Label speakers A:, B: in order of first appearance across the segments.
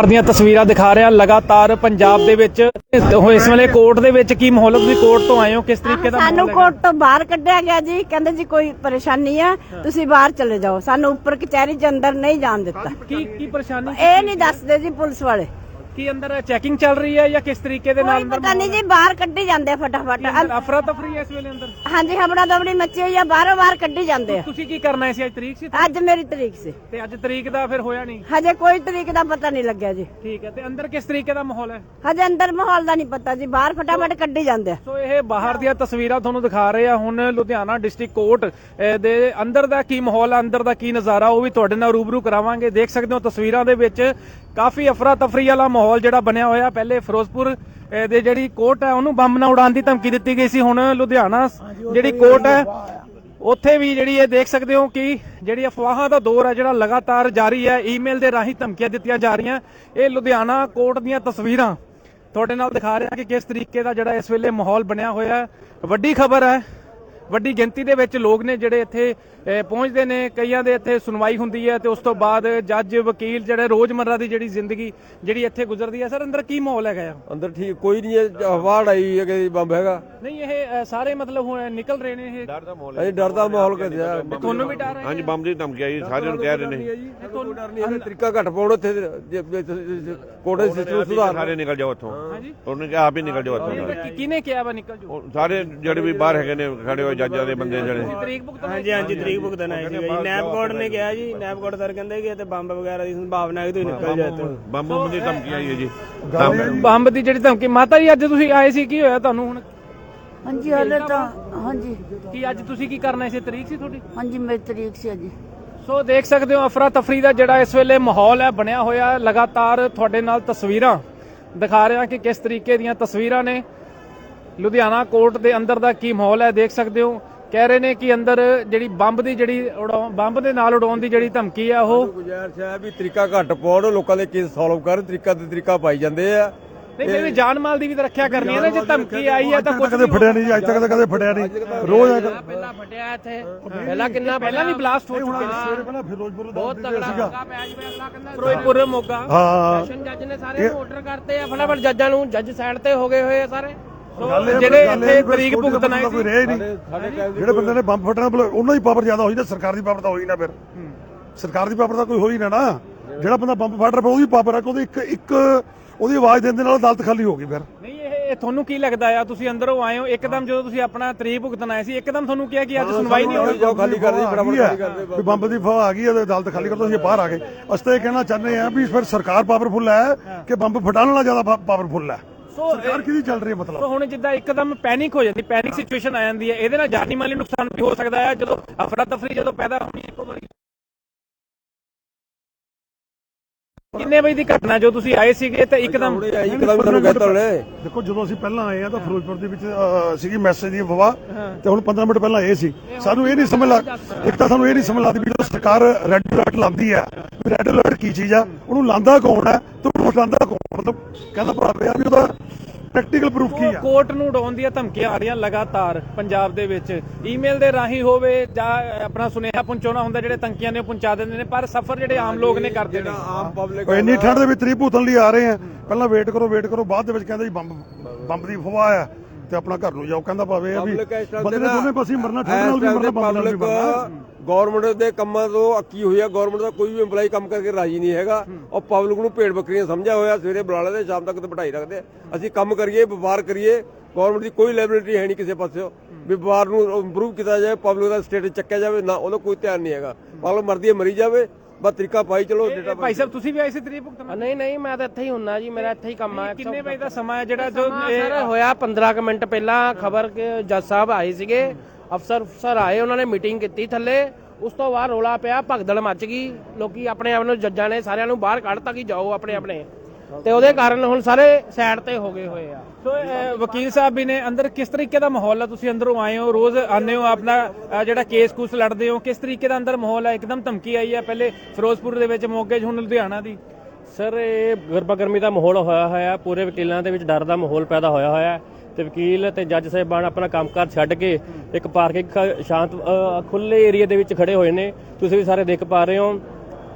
A: ਬਾਹਰ ਦੀਆਂ ਤਸਵੀਰਾਂ ਦਿਖਾ ਰਿਹਾ ਲਗਾਤਾਰ ਪੰਜਾਬ ਦੇ ਵਿੱਚ। ਉਹ ਇਸ ਵੇਲੇ ਕੋਰਟ ਦੇ ਵਿੱਚ ਕੀ ਮਾਹੌਲ? ਤੁਸੀਂ ਕੋਰਟ ਤੋਂ ਆਏ ਹੋ? ਕਿਸ ਤਰੀਕੇ ਦਾ
B: ਸਾਨੂੰ ਕੋਰਟ ਤੋਂ ਬਾਹਰ ਕੱਢਿਆ ਗਿਆ ਜੀ। ਕਹਿੰਦੇ ਜੀ ਕੋਈ ਪਰੇਸ਼ਾਨੀ ਆ ਤੁਸੀਂ ਬਾਹਰ ਚਲੇ ਜਾਓ। ਸਾਨੂੰ ਉੱਪਰ ਕਚਹਿਰੀ ਚ ਅੰਦਰ ਨਹੀਂ ਜਾਣ ਦਿੱਤਾ।
A: ਕੀ ਕੀ ਪਰੇਸ਼ਾਨੀ?
B: ਇਹ ਨਹੀਂ ਦੱਸਦੇ ਜੀ ਪੁਲਿਸ ਵਾਲੇ।
A: ਕੀ ਅੰਦਰ ਚੈਕਿੰਗ ਚੱਲ ਰਹੀ ਹੈ ਜਾਂ ਕਿਸ ਤਰੀਕੇ ਦੇ ਨਾਲ
B: ਕੋਈ
A: ਅੰਦਰ
B: ਪਤਾ ਨਹੀਂ ਜੀ ਬਾਹਰ ਕੱਢੀ ਜਾਂਦੇ ਆ ਫਟਾਫਟ।
A: ਅੰਦਰ? ਅਫਰਾ ਤਫਰੀ ਹੈ ਇਸ ਵੇਲੇ ਅੰਦਰ?
B: ਹਾਂਜੀ ਹਬੜਾ ਦਬੜੀ ਮੱਚੀ ਹੋਈ ਆ ਬਾਹਰੋਂ ਬਾਹਰ ਕੱਢੀ ਜਾਂਦੇ ਆ।
A: ਤੁਸੀਂ ਕੀ ਕਰਨਾ ਸੀ ਅੱਜ ਤਰੀਕ ਸੀ?
B: ਅੱਜ ਮੇਰੀ ਤਰੀਕ ਸੀ।
A: ਤੇ ਅੱਜ ਤਰੀਕ ਦਾ ਫਿਰ ਹੋਇਆ ਨਹੀਂ?
B: ਹਜੇ ਕੋਈ ਤਰੀਕ ਦਾ ਪਤਾ ਨਹੀਂ ਲੱਗਿਆ ਜੀ।
A: ਠੀਕ ਹੈ ਤੇ ਅੰਦਰ ਕਿਸ ਤਰੀਕੇ ਦਾ ਮਾਹੌਲ ਹੈ?
B: ਹਜੇ ਅੰਦਰ ਮਾਹੌਲ ਦਾ ਨਹੀਂ ਪਤਾ ਜੀ ਬਾਹਰ ਫਟਾਫਟ ਕੱਢੀ ਜਾਂਦੇ ਆ।
A: ਸੋ ਇਹ ਬਾਹਰ ਦੀਆਂ ਤਸਵੀਰਾਂ ਤੁਹਾਨੂੰ ਦਿਖਾ ਰਹੇ ਆ ਹੁਣ ਲੁਧਿਆਣਾ ਡਿਸਟ੍ਰਿਕਟ ਕੋਰਟ ਦੇ ਅੰਦਰ ਦਾ ਕੀ ਮਾਹੌਲ ਆ ਅੰਦਰ ਦਾ ਕੀ ਨਜ਼ਾਰਾ ਉਹ ਵੀ ਤੁਹਾਡੇ ਨਾਲ ਰੂਬਰੂ ਕਰਾਵਾਂਗੇ। ਦੇਖ ਸਕਦੇ ਹੋ ਤਸਵੀਰਾਂ ਦੇ ਵਿੱਚ ਕਾਫੀ ਅਫਰਾ ਤਫਰੀ ਵਾਲਾ ਮਾਹੌਲ ਜਿਹੜਾ ਬਣਿਆ ਹੋਇਆ। ਪਹਿਲੇ ਫਿਰੋਜ਼ਪੁਰ ਦੇ ਜਿਹੜੀ ਕੋਰਟ ਹੈ ਉਹਨੂੰ ਬੰਬ ਨਾਲ ਉਡਾਉਣ ਦੀ ਧਮਕੀ ਦਿੱਤੀ ਗਈ ਸੀ। ਹੁਣ ਲੁਧਿਆਣਾ ਜਿਹੜੀ ਕੋਰਟ ਹੈ ਉੱਥੇ ਵੀ ਜਿਹੜੀ ਇਹ ਦੇਖ ਸਕਦੇ ਹੋ ਕਿ ਜਿਹੜੀ ਅਫਵਾਹਾਂ ਦਾ ਦੌਰ ਹੈ ਜਿਹੜਾ ਲਗਾਤਾਰ ਜਾਰੀ ਹੈ ਈਮੇਲ ਦੇ ਰਾਹੀਂ ਧਮਕੀਆਂ ਦਿੱਤੀਆਂ ਜਾ ਰਹੀਆਂ। ਇਹ ਲੁਧਿਆਣਾ ਕੋਰਟ ਦੀਆਂ ਤਸਵੀਰਾਂ ਤੁਹਾਡੇ ਨਾਲ ਦਿਖਾ ਰਿਹਾ ਕਿ ਕਿਸ ਤਰੀਕੇ ਦਾ ਜਿਹੜਾ ਇਸ ਵੇਲੇ ਮਾਹੌਲ ਬਣਿਆ ਹੋਇਆ ਹੈ। ਵੱਡੀ ਖਬਰ ਹੈ ਵੱਡੀ ਗਿਣਤੀ ਦੇ ਵਿੱਚ ਲੋਕ ਨੇ ਜਿਹੜੇ ਇੱਥੇ ਪਹੁੰਚਦੇ ਨੇ। ਕਈਆਂ ਦੇ ਇੱਥੇ ਸੁਣਵਾਈ ਹੁੰਦੀ ਹੈ ਤੇ ਉਸ ਤੋਂ ਬਾਅਦ ਜੱਜ ਵਕੀਲ ਜਿਹੜੇ ਰੋਜ਼ਮਰਰਾ ਦੀ ਜਿਹੜੀ ਜ਼ਿੰਦਗੀ ਜਿਹੜੀ ਇੱਥੇ ਗੁਜ਼ਰਦੀ ਹੈ ਸਰ ਅੰਦਰ ਕੀ ਮਾਹੌਲ ਹੈਗਾ ਆ?
C: ਅੰਦਰ ਠੀਕ ਕੋਈ ਨਹੀਂ ਹੈ ਹਵਾੜ ਆਈ ਹੈ ਕਿ ਬੰਬ ਹੈਗਾ।
A: ਨਹੀਂ ਇਹ ਸਾਰੇ ਮਤਲਬ ਹੁਣ ਨਿਕਲ ਰਹੇ ਨੇ ਇਹ।
C: ਡਰ ਦਾ ਮਾਹੌਲ ਕਰਦੇ ਆ
A: ਤੁਹਾਨੂੰ ਵੀ ਡਰ ਹੈ
D: ਹਾਂਜੀ ਬੰਬ ਦੀ ਧਮਕੀ ਆਈ ਸਾਰਿਆਂ ਨੂੰ ਕਹਿ ਰਹੇ ਨੇ।
C: ਕੋਈ ਡਰ ਨਹੀਂ ਹੈ। ਤਰੀਕਾ ਘੱਟ ਪਾਉਣ ਉੱਥੇ ਕੋੜੇ ਸਿਸਟਮ ਸੁਧਾਰ
D: ਸਾਰੇ ਨਿਕਲ ਜਾਓ ਇੱਥੋਂ
A: ਹਾਂਜੀ।
D: ਉਹਨੇ ਕਿਹਾ ਆਪ ਹੀ ਨਿਕਲ ਜਾਓ ਇੱਥੋਂ
A: ਕੀ- ਕਿਹਨੇ ਕਿਹਾ ਵਾ ਨਿਕਲ ਜਾਓ?
D: ਸਾਰੇ ਜਿਹੜੇ ਵੀ ਬਾਹਰ ਹੈਗੇ ਨੇ ਖੜੇ ਹੋਏ ਜੱਜਾਂ ਦੇ ਬੰਦੇ ਜਿਹੜੇ।
A: ਤਰੀਕ ਭੁਗਤਣਾ
E: ਹਾਂਜੀ ਹਾਂਜੀ ਤਰੀਕ ਭੁਗਤਣ ਆਏ ਸੀਗਾ ਜੀ। ਨੈਪ ਕੋਡ ਨੇ ਕਿਹਾ ਜੀ ਨੈਪ ਕੋਡ ਸਰ ਕਹਿੰਦੇ ਕਿ ਇੱਥੇ ਬੰਬ ਵਗੈਰਾ ਦੀ ਸੰਭਾਵਨਾ ਹੈ ਕਿ ਤੁਸੀਂ ਨਿਕਲ ਜਾਓ ਇੱਥੋਂ
D: ਬੰਬ ਬੰਬ ਦੀ ਧਮਕੀ ਆਈ ਹੈ ਜੀ।
A: ਬੰਬ ਦੀ ਜਿਹੜੀ ਧਮਕੀ ਮਾਤਾ ਜੀ ਅੱਜ ਤੁਸੀਂ ਆਏ ਸੀ ਕੀ ਹੋਇਆ ਤੁਹਾਨੂੰ ਹੁਣ?
F: ਹਾਂਜੀ ਹਲੇ ਤਾਂ ਹਾਂਜੀ।
A: ਕੀ ਅੱਜ ਤੁਸੀਂ ਕੀ ਕਰਨਾ ਸੀ ਤਰੀਕ ਸੀ ਤੁਹਾਡੀ?
F: ਹਾਂਜੀ ਮੇਰੀ ਤਰੀਕ ਸੀ ਅੱਜ।
A: ਸੋ ਦੇਖ ਸਕਦੇ ਹੋ ਅਫਰਾ ਤਫਰੀ ਦਾ ਜਿਹੜਾ ਇਸ ਵੇਲੇ ਮਾਹੌਲ ਹੈ ਬਣਿਆ ਹੋਇਆ ਹੈ। ਲਗਾਤਾਰ ਤੁਹਾਡੇ ਨਾਲ ਤਸਵੀਰਾਂ ਦਿਖਾ ਰਿਹਾ ਕਿ ਕਿਸ ਤਰੀਕੇ ਦੀਆਂ ਤਸਵੀਰਾਂ ਨੇ। ਲੁਧਿਆਣਾ ਕੋਰਟ ਦੇ ਅੰਦਰ ਦਾ ਕੀ ਮਾਹੌਲ ਹੈ ਦੇਖ ਸਕਦੇ ਹੋ। ਕਹਿ ਰਹੇ ਨੇ ਕਿ ਅੰਦਰ ਜਿਹੜੀ ਬੰਬ ਦੀ ਜਿਹੜੀ ਬੰਬ ਦੇ ਨਾਲ ਉਡਾਉਣ ਦੀ ਜਿਹੜੀ ਧਮਕੀ ਹੈ ਉਹ
C: ਗੁਜ਼ਾਰਿਸ਼ ਹੈ ਵੀ ਤਰੀਕਾ ਘੱਟ ਪਾਉਣ ਲੋਕਾਂ ਦੇ ਕੇਸ ਸੋਲਵ ਕਰਨ ਤਰੀਕਾ ਤੇ ਤਰੀਕਾ ਪਾਈ ਜਾਂਦੇ ਆ।
A: ਨਹੀਂ ਵੀ ਜਾਨ ਮਾਲ ਦੀ ਵੀ ਤਾਂ ਰੱਖਿਆ ਕਰਨੀ ਹੈ ਨਾ ਜੇ ਧਮਕੀ ਆਈ ਹੈ ਤਾਂ ਕੁਝ
G: ਕਦੇ ਫੜਿਆ ਨਹੀਂ ਅੱਜ ਤੱਕ ਕਦੇ ਫੜਿਆ ਨਹੀਂ। ਰੋਜ਼ ਆ
E: ਪਹਿਲਾਂ ਫਟਿਆ ਇੱਥੇ। ਪਹਿਲਾਂ ਕਿੰਨਾ
A: ਪਹਿਲਾਂ ਵੀ ਬਲਾਸਟ ਹੋ ਚੁੱਕੇ
G: ਸਵੇਰੇ ਪਹਿਲਾਂ ਫਿਰੋਜ਼ਪੁਰ ਦਾ
E: ਬਹੁਤ ਤਗੜਾ
G: ਸੀਗਾ।
E: ਮੌਕਾ ਪਿਆ ਜੀ ਪਹਿਲਾਂ ਕਹਿੰਦਾ
A: ਫਿਰੋਜ਼ਪੁਰ ਮੋਗਾ
G: ਹਾਂ।
E: ਸੈਸ਼ਨ ਜੱਜ ਨੇ ਸਾਰੇ ਨੂੰ ਆਰਡਰ ਕਰਤੇ ਆ। ਫਟਾਫਟ ਜੱਜਾਂ ਨੂੰ ਜੱਜ ਸਾਈਡ ਤੇ ਹੋ ਗਏ ਹੋਏ ਆ ਸਾਰੇ।
A: ਜਿਹੜੇ ਇੱਥੇ ਤਰੀਕ ਭੁਗਤਣ ਆਏ ਸੀ।
G: ਜਿਹੜੇ ਬੰਦੇ ਨੇ ਬੰਬ ਫਟਣਾ ਬਲ ਉਹਨਾਂ ਦੀ ਪਾਵਰ ਜ਼ਿਆਦਾ ਹੋਈ ਤਾਂ ਸਰਕਾਰ ਦੀ ਪਾਵਰ ਤਾਂ ਹੋਈ ਨਾ ਫਿਰ। ਸਰਕਾਰ ਦੀ ਪਾਵਰ ਤਾਂ ਕੋਈ ਹੋਈ ਨਾ ਨਾ। ਜਿਹੜਾ ਬੰਦਾ ਬੰਬ ਫੜ ਰਿਹਾ ਉਹਦੀ ਪਾਵਰ ਹੈ ਕਿ ਉਹਦੀ ਇੱਕ ਇੱਕ ਉਹਦੀ ਆਵਾਜ਼ ਦੇਣ ਦੇ ਨਾਲ ਅਦਾਲਤ ਖਾਲੀ ਹੋ ਗਈ ਫਿਰ।
A: ਨਹੀਂ ਇਹ ਤੁਹਾਨੂੰ ਕੀ ਲੱਗਦਾ ਆ? ਤੁਸੀਂ ਅੰਦਰੋਂ ਆਏ ਹੋ ਇੱਕਦਮ ਜਦੋਂ ਤੁਸੀਂ ਆਪਣਾ ਤਰੀਕ ਭੁਗਤਣ ਆਏ ਸੀ ਇੱਕਦਮ ਤੁਹਾਨੂੰ ਕਿਹਾ ਕਿ ਅੱਜ ਸੁਣਵਾਈ ਨਹੀਂ ਹੋਣੀ
C: ਜਾਓ ਖਾਲੀ ਕਰ ਦੇ ਫਟਾਫਟ ਖਾਲੀ ਕਰ ਦੇ
G: ਬੰਬ ਦੀ ਫਵਾ ਆ ਗਈ ਹੈ ਤੇ ਅਦਾਲਤ ਖਾਲੀ ਕਰ ਦੋ ਅਸੀਂ ਬਾਹਰ ਆ ਗਏ। ਅਸੀਂ ਤਾਂ ਇਹ ਕਹਿਣਾ ਚਾਹੁੰਦੇ ਆ ਵੀ ਫਿਰ ਸਰਕਾਰ ਪਾਵਰਫੁਲ ਹੈ ਕਿ ਬੰਬ ਫਟਾਉਣ ਵਾਲਾ ਜ਼ਿਆਦਾ ਪਾਵਰਫੁਲ ਹੈ। ਸਰਕਾਰ ਕਿਹਦੀ ਚੱਲ ਰਹੀ ਹੈ ਮਤਲਬ?
A: ਸੋ ਹੁਣ ਜਿੱਦਾਂ ਇੱਕਦਮ ਪੈਨਿਕ ਹੋ ਜਾਂਦੀ ਪੈਨਿਕ ਸਿਚੁਏਸ਼ਨ ਆ ਜਾਂਦੀ ਹੈ। ਇਹਦੇ ਨਾਲ ਜਾਨੀ ਮਾਲੀ ਨੁਕਸਾਨ ਵੀ ਹੋ ਸਕਦਾ ਹੈ। ਜਦੋਂ ਅਫਰਾ ਤਫਰੀ ਜਦੋਂ ਪੈਦਾ ਹੋਣੀ ਹੈ ਕਿੰਨੇ ਵਜੇ ਦੀ ਘਟਨਾ ਜੋ ਤੁਸੀਂ ਆਏ ਸੀਗੇ ਤੇ ਇੱਕਦਮ
C: ਹੁਣੇ ਆਈ ਇੱਕਦਮ ਤੁਹਾਨੂੰ ਕਹਿਤਾ ਉਹਨੇ।
G: ਦੇਖੋ ਜਦੋਂ ਅਸੀਂ ਪਹਿਲਾਂ ਆਏ ਆ ਤਾਂ ਫਿਰੋਜ਼ਪੁਰ ਦੇ ਵਿੱਚ ਅਹ, ਸੀਗੀ ਮੈਸੇਜ ਦੀ ਅਫਵਾਹ ਤੇ ਹੁਣ 15 ਮਿੰਟ ਪਹਿਲਾਂ ਇਹ ਸੀ। ਸਾਨੂੰ ਇਹ ਨਹੀਂ ਸਮਝ ਲੱਗ ਇੱਕ ਤਾਂ ਸਾਨੂੰ ਇਹ ਨਹੀਂ ਸਮਝ ਲੱਗਦੀ ਵੀ ਜਦੋਂ ਸਰਕਾਰ ਰੈੱਡ ਅਲਰਟ ਲਾਉਂਦੀ ਆ ਰੈੱਡ ਅਲਰਟ ਕੀ ਚੀਜ਼ ਆ ਉਹਨੂੰ ਲਾਂਦਾ ਕੌਣ ਹੈ? ਤੇ ਉਹਨੂੰ ਹਟਾਉਂਦਾ ਕੌਣ? ਮਤਲਬ ਕਹਿੰਦਾ ਭਾਵੇਂ ਆ ਵੀ ਉਹਦਾ ਪ੍ਰੈਕਟੀਕਲ ਪ੍ਰੂਫ ਕੀ ਆ?
A: ਕੋਰਟ ਨੂੰ ਉਡਾਉਣ ਦੀਆਂ ਧਮਕੀਆਂ ਆ ਰਹੀਆਂ ਲਗਾਤਾਰ ਪੰਜਾਬ ਦੇ ਵਿੱਚ। ਈਮੇਲ ਦੇ ਰਾਹੀਂ ਹੋਵੇ ਜਾਂ ਆਪਣਾ ਸੁਨੇਹਾ ਪਹੁੰਚਾਉਣਾ ਹੁੰਦਾ ਜਿਹੜੇ ਧਮਕੀਆਂ ਨੇ ਉਹ ਪਹੁੰਚਾ ਦਿੰਦੇ ਨੇ ਪਰ ਸਫਰ ਜਿਹੜੇ ਆਮ ਲੋਕ ਨੇ ਕਰਦੇ ਨੇ।
C: ਆਮ ਪਬਲਿਕ
G: ਇੰਨੀ ਠੰਡ ਦੇ ਵਿੱਚ ਤਰੀ ਭੂਤਣ ਲਈ ਆ ਰਹੇ ਆ। ਪਹਿਲਾਂ ਵੇਟ ਕਰੋ ਵੇਟ ਕਰੋ ਬਾਅਦ ਦੇ ਵਿੱਚ ਕਹਿੰਦਾ ਜੀ ਬੰਬ ਬੰਬ ਦੀ ਅਫਵਾਹ ਆ। ਤੇ ਆਪਣਾ ਘਰ ਨੂੰ ਜਾਓ। ਕਹਿੰਦਾ ਭਾਵੇਂ ਵੀ
C: ਪਬਲਿਕ ਇਸ ਤਰ੍ਹਾਂ
G: ਬੰਦੇ ਨੇ
C: ਨਾ
G: ਦੋਵੇਂ ਪਾਸੇ ਮਰਨਾ ਠੰਡ ਨਾਲ ਵੀ ਮਰਨਾ ਬੰਬ ਨਾਲ ਵੀ ਮਰਨਾ।
C: ਗਵਰਨਮੈਂਟ ਦੇ ਕੰਮਾਂ ਤੋਂ ਅੱਕੀ ਹੋਈ ਆ। ਗਵਰਨਮੈਂਟ ਦਾ ਕੋਈ ਵੀ EMPLOYE ਕੰਮ ਕਰਕੇ ਰਾਜੀ ਨਹੀਂ ਹੈਗਾ। ਉਹ ਪਬਲਿਕ ਨੂੰ ਭੇਡ ਬੱਕਰੀਆਂ ਸਮਝਿਆ ਹੋਇਆ ਸਵੇਰੇ ਬੁਲਾ ਲੈਂਦੇ ਸ਼ਾਮ ਤੱਕ ਤੇ ਬਿਠਾਈ ਰੱਖਦੇ। ਅਸੀਂ ਕੰਮ ਕਰੀਏ ਵਪਾਰ ਕਰੀਏ। ਗਵਰਨਮੈਂਟ ਦੀ ਕੋਈ ਲਾਇਬਿਲਿਟੀ ਹੈ ਨਹੀਂ ਕਿਸੇ ਪਾਸਿਓ। ਵੀ ਵਪਾਰ ਨੂੰ ਇੰਪਰੂਵ ਕੀਤਾ ਜਾਏ ਪਬਲਿਕ ਦਾ ਸਟੇਟਸ ਚੱਕਿਆ ਜਾਵੇ ਨਾ ਉਹਦਾ ਕੋਈ ਧਿਆਨ ਨਹੀਂ ਹੈਗਾ। ਪਬਲਿਕ ਮਰਦੀ ਹੈ ਮਰੀ ਜਾਵੇ। ਬਸ ਤਰੀਕਾ ਪਾਈ ਚਲੋ
A: ਇਹ ਭਾਈ ਸਾਹਿਬ ਤੁਸੀਂ ਵੀ ਆਏ ਸੀ ਤਰੀਕ ਭੁਗਤਣ
E: ਨਹੀਂ ਨਹੀਂ ਮੈਂ ਤਾਂ ਇੱਥੇ ਹੀ ਹੁੰਨਾ ਜੀ ਮੇਰਾ ਇੱਥੇ ਹੀ ਕੰਮ ਆ।
A: ਕਿੰਨੇ ਵਜੇ ਦਾ ਸਮਾਂ ਹੈ ਜਿਹੜਾ ਜੋ
E: ਸਰ ਹੋਇਆ 15 ਕੁ ਮਿੰਟ ਪਹਿਲਾਂ ਖਬਰ ਕਿ ਜੱਜ ਸਾਹਿਬ ਆਏ ਸੀਗੇ ਅਫਸਰ ਅਫਸਰ ਆਏ ਉਹਨਾਂ ਨੇ ਮੀਟਿੰਗ ਕੀਤੀ ਥੱਲੇ। ਉਸ ਤੋਂ ਬਾਅਦ ਰੋਲਾ ਪਿਆ ਭਗਦੜ ਮੱਚ ਗਈ। ਲੋਕੀ ਆਪਣੇ ਆਪ ਨੂੰ ਜੱਜਾਂ ਨੇ ਸਾਰਿਆਂ ਨੂੰ ਬਾਹਰ ਕੱਢਤਾ ਕਿ ਜਾਓ ਆਪਣੇ ਆਪਣੇ ਤੇ ਉਹਦੇ ਕਾਰਨ ਹੁਣ ਸਾਰੇ ਸਾਈਡ ਤੇ ਹੋ ਗਏ ਹੋਏ ਆ।
A: ਸੋ ਵਕੀਲ ਸਾਹਿਬ ਵੀ ਨੇ ਅੰਦਰ ਕਿਸ ਤਰੀਕੇ ਦਾ ਮਾਹੌਲ ਹੈ ਤੁਸੀਂ ਅੰਦਰੋਂ ਆਏ ਹੋ ਰੋਜ਼ ਆਉਂਦੇ ਹੋ ਆਪਣਾ ਜਿਹੜਾ ਕੇਸ ਕੂਸ ਲੜਦੇ ਹੋ ਕਿਸ ਤਰੀਕੇ ਦਾ ਅੰਦਰ ਮਾਹੌਲ ਹੈ ਇੱਕਦਮ ਧਮਕੀ ਆਈ ਹੈ ਪਹਿਲੇ ਫਿਰੋਜ਼ਪੁਰ ਦੇ ਵਿੱਚ ਮੋਗੇ ਹੁਣ ਲੁਧਿਆਣਾ ਦੀ।
H: ਸਰ ਇਹ ਗਰਬਾ ਗਰਮੀ ਦਾ ਮਾਹੌਲ ਹੋਇਆ ਹੋਇਆ ਹੈ। ਪੂਰੇ ਵਕੀਲਾਂ ਦੇ ਵਿੱਚ ਡਰ ਦਾ ਮਾਹੌਲ ਪੈਦਾ ਹੋਇਆ ਹੋਇਆ। ਹੈ ਤੇ ਵਕੀਲ ਤੇ ਜੱਜ ਸਾਹਿਬਾਨ ਆਪਣਾ ਕੰਮਕਾਰ ਛੱਡ ਕੇ ਇੱਕ ਪਾਰਕਿੰਗ ਸ਼ਾਂਤ ਖੁੱਲੇ ਏਰੀਆ ਦੇ ਵਿੱਚ ਖੜੇ ਹੋਏ ਨੇ। ਤੁਸੀਂ ਵੀ ਸਾਰੇ ਦੇਖ ਪਾ ਰਹੇ ਹੋ।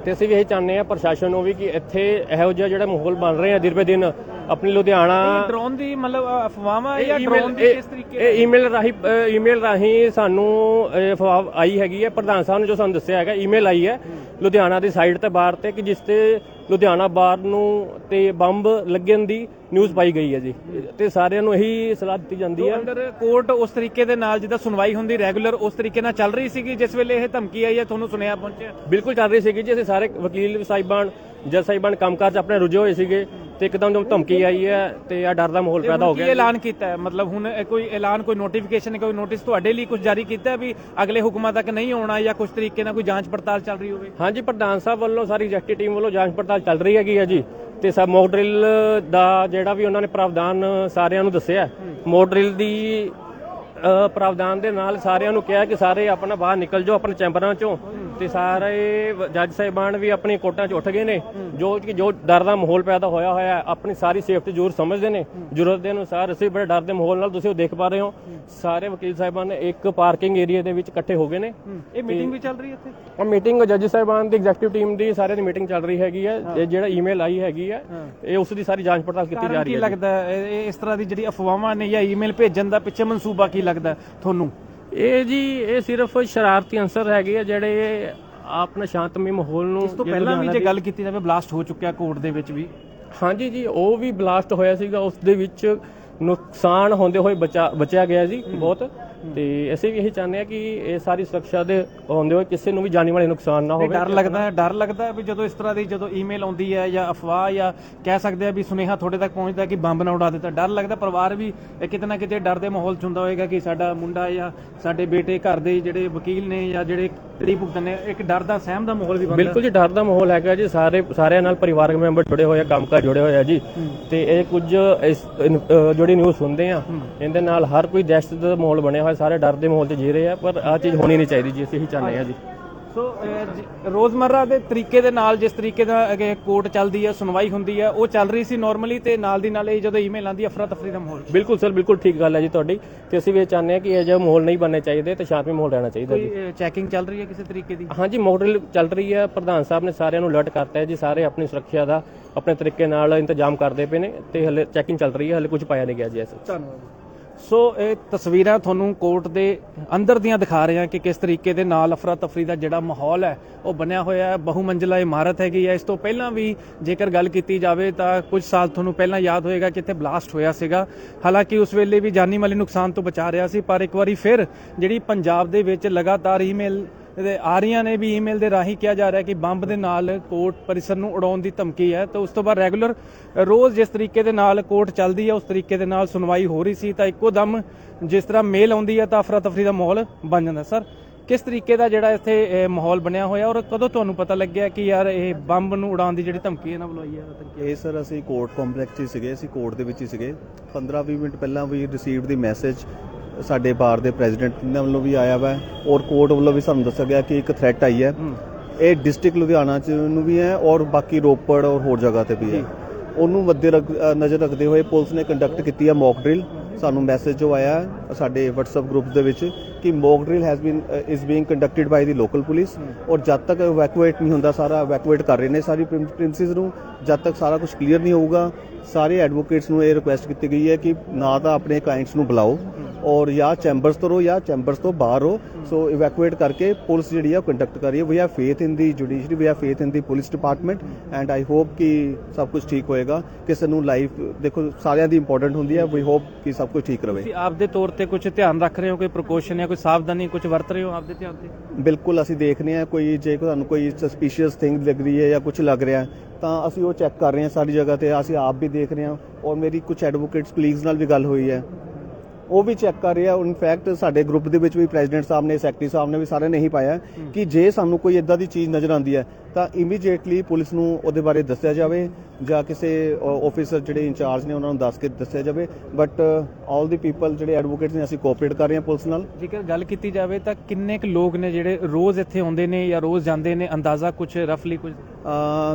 H: ਤੇ ਅਸੀਂ ਵੀ ਇਹ ਚਾਹੁੰਦੇ ਆ ਪ੍ਰਸ਼ਾਸਨ ਨੂੰ ਵੀ ਕਿ ਇੱਥੇ ਇਹੋ ਜਿਹਾ ਜਿਹੜਾ ਮਾਹੌਲ ਬਣ ਰਿਹਾ ਦਿਨ ਬੇ ਦਿਨ ਆਪਣੀ ਲੁਧਿਆਣਾ
A: ਡਰੋਨ ਦੀ ਮਤਲਬ ਅਫਵਾਹਾਂ ਜਾਂ ਡਰੋਨ ਦੀ ਕਿਸ ਤਰੀਕੇ
H: ਇਹ ਈਮੇਲ ਰਾਹੀਂ ਈਮੇਲ ਰਾਹੀਂ ਸਾਨੂੰ ਅਫਵਾਹ ਆਈ ਹੈਗੀ ਹੈ। ਪ੍ਰਧਾਨ ਸਾਹਿਬ ਨੇ ਜੋ ਸਾਨੂੰ ਦੱਸਿਆ ਹੈਗਾ ਈਮੇਲ ਆਈ ਹੈ ਲੁਧਿਆਣਾ ਦੀ ਸਾਈਡ ਤੇ ਬਾਹਰ ਤੇ ਕਿ ਜਿਸ ਤੇ ਲੁਧਿਆਣਾ ਬਾਰ ਨੂੰ ਤੇ ਬੰਬ ਲੱਗਣ ਦੀ ਨਿਊਜ਼ ਪਾਈ ਗਈ ਹੈ ਜੀ। ਤੇ ਸਾਰਿਆਂ ਨੂੰ ਇਹੀ ਸਲਾਹ ਦਿੱਤੀ ਜਾਂਦੀ ਹੈ।
A: ਅੰਦਰ ਕੋਰਟ ਉਸ ਤਰੀਕੇ ਦੇ ਨਾਲ ਜਿੱਦਾਂ ਸੁਣਵਾਈ ਹੁੰਦੀ ਰੈਗੂਲਰ ਉਸ ਤਰੀਕੇ ਨਾਲ ਚੱਲ ਰਹੀ ਸੀਗੀ ਜਿਸ ਵੇਲੇ ਇਹ ਧਮਕੀ ਆਈ ਹੈ ਤੁਹਾਨੂੰ ਸੁਨੇਹਾ ਪਹੁੰਚਿਆ?
H: ਬਿਲਕੁਲ ਚੱਲ ਰਹੀ ਸੀਗੀ ਜੀ। ਅਸੀਂ ਸਾਰੇ ਵਕੀਲ ਸਾਹਿਬਾਨ ਜੱਜ ਸਾਹਿਬਾਨ ਕੰਮਕਾਜ 'ਚ ਆਪਣੇ ਰੁੱਝੇ ਹੋਏ ਸੀਗੇ। ਤੇ ਇੱਕਦਮ ਜਦੋਂ ਧਮਕੀ ਆਈ ਹੈ ਤੇ ਆ ਡਰ ਦਾ ਮਾਹੌਲ ਪੈਦਾ ਹੋ
A: ਕੀ
H: ਗਿਆ
A: ਐਲਾਨ ਕੀਤਾ ਹੈ? ਮਤਲਬ ਹੁਣ ਕੋਈ ਐਲਾਨ ਕੋਈ ਨੋਟੀਫਿਕੇਸ਼ਨ ਕੋਈ ਨੋਟਿਸ ਤੁਹਾਡੇ ਲਈ ਕੁਝ ਜਾਰੀ ਕੀਤਾ ਵੀ ਅਗਲੇ ਹੁਕਮਾਂ ਤੱਕ ਨਹੀਂ ਆਉਣਾ ਜਾਂ ਕੁਝ ਤਰੀਕੇ ਨਾਲ ਕੋਈ ਜਾਂਚ ਪੜਤਾਲ ਚੱਲ ਰਹੀ ਹੋਵੇ?
H: ਹਾਂਜੀ ਪ੍ਰਧਾਨ ਸਾਹਿਬ ਵੱਲੋਂ ਸਾਰੀ ਐਗਜ਼ੈਕਟਿਵ ਟੀਮ ਵੱਲੋਂ ਜਾਂਚ ਪੜਤਾਲ ਚੱਲ ਰਹੀ ਹੈਗੀ ਹੈ ਜੀ। ਤੇ ਸਭ ਮੌਕ ਡਰਿਲ ਦਾ ਜਿਹੜਾ ਵੀ ਉਹਨਾਂ ਨੇ ਪ੍ਰਾਵਧਾਨ ਸਾਰਿਆਂ ਨੂੰ ਦੱਸਿਆ ਮੌਕ ਡਰਿਲ ਦੀ ਪ੍ਰਾਵਧਾਨ ਦੇ ਨਾਲ ਸਾਰਿਆਂ ਨੂੰ ਕਿਹਾ ਕਿ ਸਾਰੇ ਆਪਣਾ ਬਾਹਰ ਨਿਕਲ ਜਾਓ ਆਪਣੇ ਚੈਂਬਰਾਂ ਚੋਂ। ਤੇ ਸਾਰੇ ਜੱਜ ਸਾਹਿਬਾਨ ਵੀ ਆਪਣੀ ਕੋਟਾਂ 'ਚ ਉੱਠ ਗਏ ਨੇ। ਜੋ ਕਿ ਜੋ ਡਰ ਦਾ ਮਾਹੌਲ ਪੈਦਾ ਹੋਇਆ ਹੋਇਆ ਹੈ ਆਪਣੀ ਸਾਰੀ ਸੇਫਟੀ ਜ਼ਰੂਰ ਸਮਝਦੇ ਨੇ। ਜ਼ਰੂਰਤ ਦੇ ਅਨੁਸਾਰ ਅਸੀਂ ਬੜੇ ਡਰ ਦੇ ਮਾਹੌਲ ਨਾਲ ਤੁਸੀਂ ਉਹ ਦੇਖ ਪਾ ਰਹੇ ਹੋ। ਸਾਰੇ ਵਕੀਲ ਸਾਹਿਬਾਨ ਇੱਕ ਪਾਰਕਿੰਗ ਏਰੀਆ ਦੇ ਵਿੱਚ ਇਕੱਠੇ ਹੋ ਗਏ ਨੇ।
A: ਇਹ ਮੀਟਿੰਗ ਵੀ ਚੱਲ ਰਹੀ ਹੈ ਇੱਥੇ?
H: ਉਹ ਮੀਟਿੰਗ ਜੱਜ ਸਾਹਿਬਾਨ ਦੀ ਐਗਜ਼ੈਕਟਿਵ ਟੀਮ ਦੀ ਸਾਰਿਆਂ ਦੀ ਮੀਟਿੰਗ ਚੱਲ ਰਹੀ ਹੈਗੀ ਹੈ। ਇਹ ਜਿਹੜਾ ਈਮੇਲ ਆਈ ਹੈਗੀ ਹੈ ਇਹ ਉਸ ਦੀ ਸਾਰੀ ਜਾਂਚ ਪੜਤਾਲ ਕੀਤੀ ਜਾ ਰਹੀ
A: ਕੀ
H: ਹੈ
A: ਲੱਗਦਾ ਹੈ? ਇਹ- ਇਸ ਤਰ੍ਹਾਂ ਦੀ ਜਿਹੜੀ ਅਫਵਾਹਾਂ ਨੇ ਜਾਂ ਈਮੇਲ ਭੇਜਣ ਦਾ ਪਿੱਛੇ ਮਨਸੂਬਾ ਕੀ ਲੱਗਦਾ ਤੁਹਾਨੂੰ?
H: ਇਹ ਜੀ ਇਹ ਸਿਰਫ ਸ਼ਰਾਰਤੀ ਅੰਸਰ ਹੈਗੇ ਆ ਜਿਹੜੇ ਆਪਣਾ ਸ਼ਾਂਤਮਈ ਮਾਹੌਲ ਨੂੰ
A: ਇਸ ਤੋਂ ਪਹਿਲਾਂ ਵੀ ਜੇ ਗੱਲ ਕੀਤੀ ਜਾਵੇ ਬਲਾਸਟ ਹੋ ਚੁੱਕਿਆ ਕੋਰਟ ਦੇ ਵਿੱਚ ਵੀ।
H: ਹਾਂਜੀ ਜੀ ਉਹ ਵੀ ਬਲਾਸਟ ਹੋਇਆ ਸੀਗਾ ਉਸ ਦੇ ਵਿੱਚ ਨੁਕਸਾਨ ਹੁੰਦੇ ਹੋਏ ਬਚਾ ਬਚਿਆ ਗਿਆ ਜੀ ਬਹੁਤ। ਤੇ ਅਸੀਂ ਵੀ ਇਹੀ ਚਾਹੁੰਦੇ ਆ ਕਿ ਇਹ ਸਾਰੀ ਸੁਰੱਖਿਆ ਦੇ ਹੁੰਦੇ ਹੋਏ ਕਿਸੇ ਨੂੰ ਵੀ ਜਾਨੀ ਵਾਲੇ ਨੁਕਸਾਨ ਨਾ ਹੋਵੇ।
A: ਡਰ ਲੱਗਦਾ ਹੈ ਡਰ ਲੱਗਦਾ ਹੈ ਵੀ ਜਦੋਂ ਇਸ ਤਰ੍ਹਾਂ ਦੀ ਜਦੋਂ ਈਮੇਲ ਆਉਂਦੀ ਹੈ ਜਾਂ ਅਫਵਾਹ ਜਾਂ ਕਹਿ ਸਕਦੇ ਆ ਵੀ ਸੁਨੇਹਾ ਤੁਹਾਡੇ ਤੱਕ ਪਹੁੰਚਦਾ ਕਿ ਬੰਬ ਨਾ ਉਡਾ ਦਿੱਤਾ ਡਰ ਲੱਗਦਾ ਪਰਿਵਾਰ ਵੀ ਕਿਤੇ ਨਾ ਕਿਤੇ ਡਰ ਦੇ ਮਾਹੌਲ 'ਚ ਹੁੰਦਾ ਹੋਏਗਾ ਕਿ ਸਾਡਾ ਮੁੰਡਾ ਜਾਂ ਸਾਡੇ ਬੇਟੇ ਘਰ ਦੇ ਜਿਹੜੇ ਵਕੀਲ ਨੇ ਜਾਂ ਜਿਹੜੇ ਤਰੀ ਭੁਗਤਣ ਨੇ ਇੱਕ ਡਰ ਦਾ ਸਹਿਮ ਦਾ ਮਾਹੌਲ ਵੀ ਬਣਦਾ।
H: ਬਿਲਕੁਲ ਜੀ ਡਰ ਦਾ ਮਾਹੌਲ ਹੈਗਾ ਜੀ ਸਾਰੇ ਸਾਰਿਆਂ ਨਾਲ ਪਰਿਵਾਰਕ ਮੈਂਬਰ ਜੁੜੇ ਹੋਏ ਆ ਕੰਮਕਾਰ ਜੁੜੇ ਹੋਏ ਆ ਜੀ। ਤੇ ਇਹ ਕੁਝ ਅ, ਜਿਹੜੀ ਨਿਊਜ਼ ਸੁਣਦੇ ਆ ਇਹਦੇ ਨਾਲ ਹਰ ਕੋਈ ਦਹਿਸ਼ਤ ਦਾ ਮਾਹੌਲ ਬਣਿਆ ਹੋਇਆ, ਸਾਰੇ ਡਰ ਦੇ ਮਾਹੌਲ 'ਚ ਜੀ ਰਹੇ ਆ, ਪਰ ਆ ਚੀਜ਼ ਹੋਣੀ ਨਹੀਂ ਚਾਹੀਦੀ ਜੀ, ਅਸੀਂ ਇਹੀ ਚਾਹੁੰਦੇ ਆ ਜੀ।
A: ਸੋ ਰੋਜ਼ਮਰਰਾ ਦੇ ਤਰੀਕੇ ਦੇ ਨਾਲ ਜਿਸ ਤਰੀਕੇ ਦਾ ਅੱਗੇ ਕੋਰਟ ਚੱਲਦੀ ਹੈ ਸੁਣਵਾਈ ਹੁੰਦੀ ਹੈ ਉਹ ਚੱਲ ਰਹੀ ਸੀ ਨਾਰਮਲੀ ਤੇ ਨਾਲ ਦੀ ਨਾਲ ਇਹ ਜਦੋਂ ਈਮੇਲ ਆਉਂਦੀ ਹੈ ਅਫਰਾ ਤਫਰੀ ਦਾ ਮਾਹੌਲ।
H: ਬਿਲਕੁਲ ਸਰ ਬਿਲਕੁਲ ਠੀਕ ਗੱਲ ਹੈ ਜੀ ਤੁਹਾਡੀ। ਤੇ ਅਸੀਂ ਵੀ ਇਹ ਚਾਹੁੰਦੇ ਆ ਕਿ ਇਹ ਜਿਹਾ ਮਾਹੌਲ ਨਹੀਂ ਬਣਨੇ ਚਾਹੀਦੇ ਤੇ ਸ਼ਾਂਤਮਈ ਮਾਹੌਲ ਰਹਿਣਾ ਚਾਹੀਦਾ ਜੀ।
A: ਕੋਈ ਚੈਕਿੰਗ ਚੱਲ ਰਹੀ ਹੈ ਕਿਸੇ ਤਰੀਕੇ ਦੀ?
H: ਹਾਂਜੀ ਮਾਡਲ ਚੱਲ ਰਹੀ ਹੈ। ਪ੍ਰਧਾਨ ਸਾਹਿਬ ਨੇ ਸਾਰਿਆਂ ਨੂੰ ਅਲਰਟ ਕਰਤਾ ਹੈ ਜੀ ਸਾਰੇ ਆਪਣੀ ਸੁਰੱਖਿਆ ਦਾ ਆਪਣੇ ਤਰੀਕੇ ਨਾਲ ਇੰਤਜ਼ਾਮ ਕਰਦੇ ਪਏ ਨੇ ਤੇ ਹਲੇ ਚੈਕਿੰਗ ਚੱਲ ਰਹੀ ਹੈ ਹਲੇ ਕੁਝ ਪਾਇਆ ਨਹੀਂ ਗਿਆ ਜੀ ਐਸਾ।
A: ਧੰਨਵਾਦ। ਸੋ ਇਹ ਤਸਵੀਰਾਂ ਤੁਹਾਨੂੰ ਕੋਰਟ ਦੇ ਅੰਦਰ ਦੀਆਂ ਦਿਖਾ ਰਹੇ ਹਾਂ ਕਿ ਕਿਸ ਤਰੀਕੇ ਦੇ ਨਾਲ ਅਫਰਾ ਤਫਰੀ ਦਾ ਜਿਹੜਾ ਮਾਹੌਲ ਹੈ, ਉਹ ਬਣਿਆ ਹੋਇਆ ਹੈ। ਬਹੁ ਮੰਜ਼ਲਾ ਇਮਾਰਤ ਹੈਗੀ ਹੈ। ਇਸ ਤੋਂ ਪਹਿਲਾਂ ਵੀ ਜੇਕਰ ਗੱਲ ਕੀਤੀ ਜਾਵੇ ਤਾਂ ਕੁਝ ਸਾਲ ਤੁਹਾਨੂੰ ਪਹਿਲਾਂ ਯਾਦ ਹੋਏਗਾ ਕਿ ਇੱਥੇ ਬਲਾਸਟ ਹੋਇਆ ਸੀਗਾ। ਹਾਲਾਂਕਿ ਉਸ ਵੇਲੇ ਵੀ ਜਾਨੀ ਮਾਲੀ ਨੁਕਸਾਨ ਤੋਂ ਬਚਾ ਰਿਹਾ ਸੀ, ਪਰ ਇੱਕ ਵਾਰੀ ਫਿਰ ਜਿਹੜੀ ਪੰਜਾਬ ਦੇ ਵਿੱਚ ਲਗਾਤਾਰ ਈਮੇਲ ਤੇ ਆ ਰਹੀਆਂ ਨੇ ਵੀ ਈਮੇਲ ਦੇ ਰਾਹੀਂ ਕਿਹਾ ਜਾ ਰਿਹਾ ਕਿ ਬੰਬ ਦੇ ਨਾਲ ਕੋਰਟ ਪਰਿਸਰ ਨੂੰ ਉਡਾਉਣ ਦੀ ਧਮਕੀ ਹੈ। ਤਾਂ ਉਸ ਤੋਂ ਬਾਅਦ ਰੈਗੂਲਰ ਰੋਜ਼ ਜਿਸ ਤਰੀਕੇ ਦੇ ਨਾਲ ਕੋਰਟ ਚੱਲਦੀ ਹੈ, ਉਸ ਤਰੀਕੇ ਦੇ ਨਾਲ ਸੁਣਵਾਈ ਹੋ ਰਹੀ ਸੀ, ਤਾਂ ਇੱਕੋ ਦਮ ਜਿਸ ਤਰ੍ਹਾਂ ਮੇਲ ਆਉਂਦੀ ਹੈ, ਤਾਂ ਅਫਰਾ ਤਫਰੀ ਦਾ ਮਾਹੌਲ ਬਣ ਜਾਂਦਾ। ਸਰ, ਕਿਸ ਤਰੀਕੇ ਦਾ ਜਿਹੜਾ ਇੱਥੇ ਮਾਹੌਲ ਬਣਿਆ ਹੋਇਆ ਔਰ ਕਦੋਂ ਤੁਹਾਨੂੰ ਪਤਾ ਲੱਗਿਆ ਕਿ ਯਾਰ ਇਹ ਬੰਬ ਨੂੰ ਉਡਾਉਣ ਦੀ ਜਿਹੜੀ ਧਮਕੀ ਇਹਨਾਂ ਵੱਲੋਂ ਆਈ ਹੈ
I: ਇਹ ਸਰ, ਅਸੀਂ ਕੋਰਟ ਕੰਪਲੈਕਸ 'ਚ ਸੀਗੇ, ਅਸੀਂ ਕੋਰਟ ਦੇ ਵਿੱਚ ਹੀ ਸੀਗੇ। 15-20 ਮਿੰਟ ਪਹਿਲਾਂ ਵੀ ਰਿਸੀਵਡ ਦੀ ਮੈਸੇਜ ਸਾਡੇ ਬਾਰ ਦੇ ਪ੍ਰੈਜ਼ੀਡੈਂਟ ਦੇ ਵੱਲੋਂ ਵੀ ਆਇਆ ਵਾ ਔਰ ਕੋਰਟ ਵੱਲੋਂ ਵੀ ਸਾਨੂੰ ਦੱਸਿਆ ਗਿਆ ਕਿ ਇੱਕ ਥ੍ਰੈਟ ਆਈ ਹੈ। ਇਹ ਡਿਸਟ੍ਰਿਕਟ ਲੁਧਿਆਣਾ ਚ ਨੂੰ ਵੀ ਹੈ ਔਰ ਬਾਕੀ ਰੋਪੜ ਔਰ ਹੋਰ ਜਗ੍ਹਾ ਤੇ ਵੀ ਹੈ। ਉਹਨੂੰ ਮੱਦੇ ਨਜ਼ਰ ਰੱਖਦੇ ਹੋਏ ਪੁਲਿਸ ਨੇ ਕੰਡਕਟ ਕੀਤੀ ਹੈ ਮੌਕ ਡਰਿਲ ਸਾਨੂੰ ਮੈਸੇਜ ਜੋ ਆਇਆ ਸਾਡੇ WhatsApp ਗਰੁੱਪ ਦੇ ਵਿੱਚ ਕਿ mock drill has been is being conducted by the local police ਔਰ ਜਦ ਤੱਕ ਇਵੈਕੂਏਟ ਨਹੀਂ ਹੁੰਦਾ ਸਾਰਾ ਇਵੈਕੂਏਟ ਕਰ ਰਹੇ ਨੇ ਸਾਰੀ ਪ੍ਰਿੰਸਿਸ ਨੂੰ ਜਦ ਤੱਕ ਸਾਰਾ ਕੁਝ ਕਲੀਅਰ ਨਹੀਂ ਹੋਊਗਾ ਸਾਰੇ ਐਡਵੋਕੇਟਸ ਨੂੰ ਇਹ ਰਿਕੁਐਸਟ ਕੀਤੀ ਗਈ ਹੈ ਕਿ ਨਾ ਤਾਂ ਆਪਣੇ ਕਲਾਇੰਟਸ ਨੂੰ ਬੁਲਾਓ। ਔਰ ਜਾਂ ਚੈਂਬਰਸ ਤੋਂ ਰਹੋ ਜਾਂ ਚੈਂਬਰਸ ਤੋਂ ਬਾਹਰ ਹੋ ਸੋ ਇਵੈਕੂਏਟ ਕਰਕੇ ਪੁਲਿਸ ਜਿਹੜੀ ਆ ਕੰਡਕਟ ਕਰ ਰਹੀ ਹੈ। We have faith in the judiciary we have faith in the police department and I hope ਕਿ ਸਭ ਕੁਝ ਠੀਕ ਹੋਏਗਾ। ਕਿਸੇ ਨੂੰ ਲਾਈਫ ਦੇਖੋ ਸਾਰਿਆਂ ਦੀ ਇੰਪੋਰਟੈਂਟ ਹੁੰਦੀ ਹੈ। ਵੀ ਹੋਪ ਕਿ ਸਭ ਕੁਝ ਠੀਕ ਰਵੇ।
A: ਤੁਸੀਂ ਆਪਦੇ ਤੌਰ ਤੇ ਕੁਝ ਧਿਆਨ ਰੱਖ ਰਹੇ ਹੋ? ਕੋਈ ਪ੍ਰੀਕਾਸ਼ਨ ਜਾਂ ਕੋਈ ਸਾਵਧਾਨੀ ਕੁਝ ਵਰਤ ਰਹੇ ਹੋ ਆਪਦੇ ਧਿਆਨ ਤੇ?
I: ਬਿਲਕੁਲ ਅਸੀਂ ਦੇਖਨੇ ਆ ਕੋਈ ਜੇ ਤੁਹਾਨੂੰ ਕੋਈ ਸਸਪੀਸ਼ੀਅਸ ਥਿੰਗ ਲੱਗ ਰਹੀ ਹੈ ਜਾਂ ਕੁਝ ਲੱਗ ਰਿਹਾ ਹੈ, ਤਾਂ ਅਸੀਂ ਉਹ ਚੈੱਕ ਕਰ ਰਹੇ ਹਾਂ ਸਾਰੀ ਜਗ੍ਹਾ ਤੇ। ਅਸੀਂ ਆਪ ਵੀ ਦੇਖ ਰਹੇ ਹਾਂ। ਔਰ ਮੇਰੀ ਕੁਝ ਐਡਵੋਕੇਟਸ ਕਲੀਗਸ ਨਾਲ ਵੀ ਗੱਲ ਹੋਈ ਹੈ। ਉਹ ਵੀ ਚੈੱਕ ਕਰ ਰਿਹਾ। ਇਨਫੈਕਟ ਸਾਡੇ ਗਰੁੱਪ ਦੇ ਵਿੱਚ ਵੀ ਪ੍ਰੈਜ਼ੀਡੈਂਟ ਸਾਹਿਬ ਨੇ ਸੈਕਟਰੀ ਸਾਹਿਬ ਨੇ ਵੀ ਸਾਰਿਆਂ ਨੇ ਇਹੀ ਪਾਇਆ ਕਿ ਜੇ ਸਾਨੂੰ ਕੋਈ ਇਦਾਂ ਦੀ ਚੀਜ਼ ਨਜ਼ਰ ਆਉਂਦੀ ਹੈ, ਤਾਂ ਇਮੀਡੀਏਟਲੀ ਪੁਲਿਸ ਨੂੰ ਉਹਦੇ ਬਾਰੇ ਦੱਸਿਆ ਜਾਵੇ ਜਾਂ ਕਿਸੇ ਆਫੀਸਰ ਜਿਹੜੇ ਇੰਚਾਰਜ ਨੇ, ਉਹਨਾਂ ਨੂੰ ਦੱਸ ਕੇ ਦੱਸਿਆ ਜਾਵੇ। ਬਟ ਆਲ ਦੀ ਪੀਪਲ ਜਿਹੜੇ ਐਡਵੋਕੇਟਸ ਨੇ, ਅਸੀਂ ਕੋਆਪਰੇਟ ਕਰ ਰਹੇ ਹਾਂ ਪੁਲਿਸ ਨਾਲ।
A: ਜੇਕਰ ਗੱਲ ਕੀਤੀ ਜਾਵੇ ਤਾਂ ਕਿੰਨੇ ਕੁ ਲੋਕ ਨੇ ਜਿਹੜੇ ਰੋਜ਼ ਇੱਥੇ ਆਉਂਦੇ ਨੇ ਜਾਂ ਰੋਜ਼ ਜਾਂਦੇ ਨੇ? ਅੰਦਾਜ਼ਾ ਕੁਝ ਰਫਲੀ ਕੁਝ